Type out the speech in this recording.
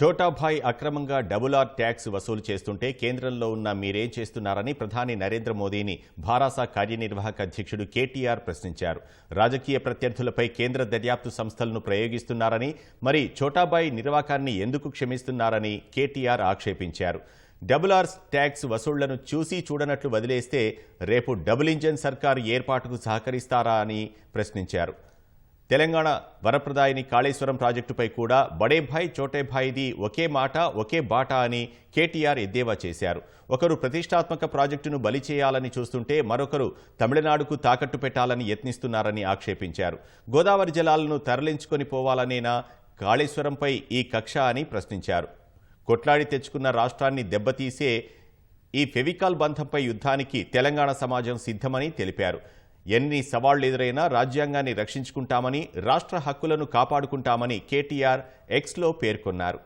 ఛోటాభాయ్ అక్రమంగా double R tax వసూలు చేస్తుంటే కేంద్రంలో ఉన్న మీరేం చేస్తున్నారని ప్రధాని నరేంద్ర మోదీని భారాసా కార్యనిర్వాహక అధ్యక్షుడు కేటీఆర్ ప్రశ్నించారు. రాజకీయ ప్రత్యర్థులపై కేంద్ర దర్యాప్తు సంస్థలను ప్రయోగిస్తున్నారని మరి ఛోటాభాయ్ నిర్వాకాన్ని ఎందుకు క్షమిస్తున్నారని కేటీఆర్ ఆక్షేపించారు. డబుల్ ఆర్ ట్యాక్స్ వసూళ్ళను చూసి చూడనట్లు వదిలేస్తే రేపు డబుల్ ఇంజన్ సర్కారు ఏర్పాటుకు సహకరిస్తారా అని ప్రశ్నించారు. తెలంగాణ వరప్రదాయిని కాళేశ్వరం ప్రాజెక్టుపై కూడా బడేభాయ్ చోటేభాయ్ది ఒకే మాట ఒకే బాట అని కేటీఆర్ ఎద్దేవా చేశారు. ఒకరు ప్రతిష్టాత్మక ప్రాజెక్టును బలి చేయాలని చూస్తుంటే మరొకరు తమిళనాడుకు తాకట్టు పెట్టాలని యత్నిస్తున్నారని ఆక్షేపించారు. గోదావరి జలాలను తరలించుకొని పోవాలనేనా కాళేశ్వరంపై ఈ కక్ష అని ప్రశ్నించారు. కొట్లాడి తెచ్చుకున్న రాష్ట్రాన్ని దెబ్బతీసే ఈ ఫెవికాల్ బంధంపై యుద్ధానికి తెలంగాణ సమాజం సిద్ధమని తెలిపారు. ఎన్ని సవాళ్ళు ఎదురైనా రాజ్యాంగాన్ని రక్షించుకుంటామని రాష్ట్ర హక్కులను కాపాడుకుంటామని కేటీఆర్ ఎక్స్లో పేర్కొన్నారు.